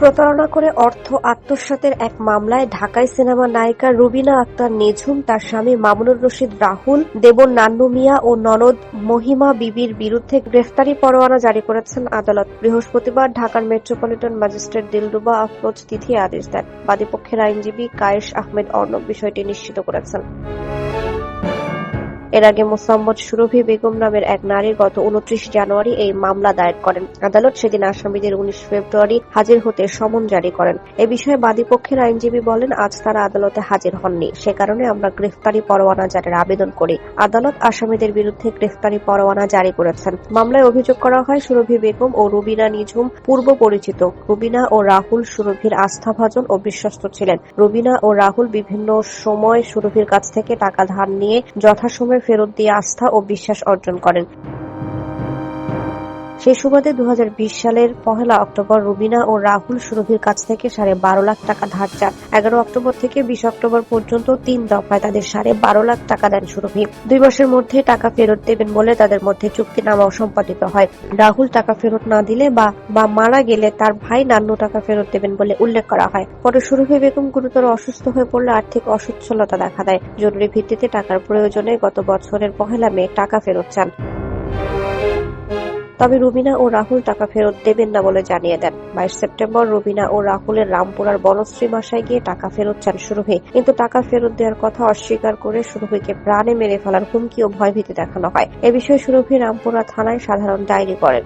প্রতারণা করে অর্থ আত্মসাতের এক মামলায় ঢাকায় সিনেমা নায়িকা রুবিনা আক্তার নিঝুম, তার স্বামী মামুনুর রশিদ, রাহুল, দেবর নান্নু মিয়া ও ননদ মহিমা বিবির বিরুদ্ধে গ্রেফতারি পরোয়ানা জারি করেছেন আদালত। বৃহস্পতিবার ঢাকার মেট্রোপলিটন ম্যাজিস্ট্রেট দিলরুবা আফরোজ তিথি আদেশ দেন। বাদীপক্ষের আইনজীবী কায়েশ আহমেদ অর্ণব বিষয়টি নিশ্চিত করেছেন। এর আগে মোসাম্মদ সুরভি বেগম নামের এক নারী গত উনত্রিশ জানুয়ারি এই মামলা দায়ের করেন। আদালত সেদিন আসামিদের উনিশ ফেব্রুয়ারি হাজির হতে সমন জারি করেন। এ বিষয়ে বাদীপক্ষের আইনজীবী বলেন, আজ তারা আদালতে হাজির হননি। সে কারণে আমরা গ্রেফতারি পরোয়ানা জারির আবেদন করি। আদালত আসামিদের বিরুদ্ধে গ্রেফতারি পরোয়ানা জারি করেছেন। মামলায় অভিযোগ করা হয়, সুরভি বেগম ও রুবিনা নিঝুম পূর্ব পরিচিত। রুবিনা ও রাহুল সুরভির আস্থাভাজন ও বিশ্বস্ত ছিলেন। রুবিনা ও রাহুল বিভিন্ন সময় সুরভির কাছ থেকে টাকা ধার নিয়ে যথাসময়ে ফেরত দিয়ে আস্থা ও বিশ্বাস অর্জন করেন। সেই সুবাদে দু হাজার বিশ সালের পহেলা অক্টোবর রুবিনা ও রাহুল সুরভির কাছ থেকে সাড়ে বারো লাখ টাকা ধার চান। এগারো অক্টোবর থেকে বিশ অক্টোবর পর্যন্ত তিন দফায় তাদের সাড়ে বারো লাখ টাকা দেন সুরভি। দুই মাসের মধ্যে টাকা ফেরত দেবেন বলে তাদের মধ্যে চুক্তিনামাও সম্পাদিত হয়। রাহুল টাকা ফেরত না দিলে বা বা মারা গেলে তার ভাই নান্নু টাকা ফেরত দেবেন বলে উল্লেখ করা হয়। পরে সুরভি বেগম গুরুতর অসুস্থ হয়ে পড়লে আর্থিক অসচ্ছলতা দেখা দেয়। জরুরি ভিত্তিতে টাকার প্রয়োজনে গত বছরের পহেলা মে টাকা ফেরত চান। তবে রুবিনা ও রাহুল টাকা ফেরত দেবেন না বলে জানিয়ে দেন। বাইশ সেপ্টেম্বর রুবিনা ও রাহুলের রামপুরার বনশ্রী বাসায় গিয়ে টাকা ফেরত চান সুরভি। কিন্তু টাকা ফেরত দেওয়ার কথা অস্বীকার করে সুরভিকে প্রাণে মেরে ফেলার হুমকি ও ভয়ভীতি দেখানো হয়। এ বিষয়ে সুরভি রামপুরা থানায় সাধারণ ডায়েরি করেন।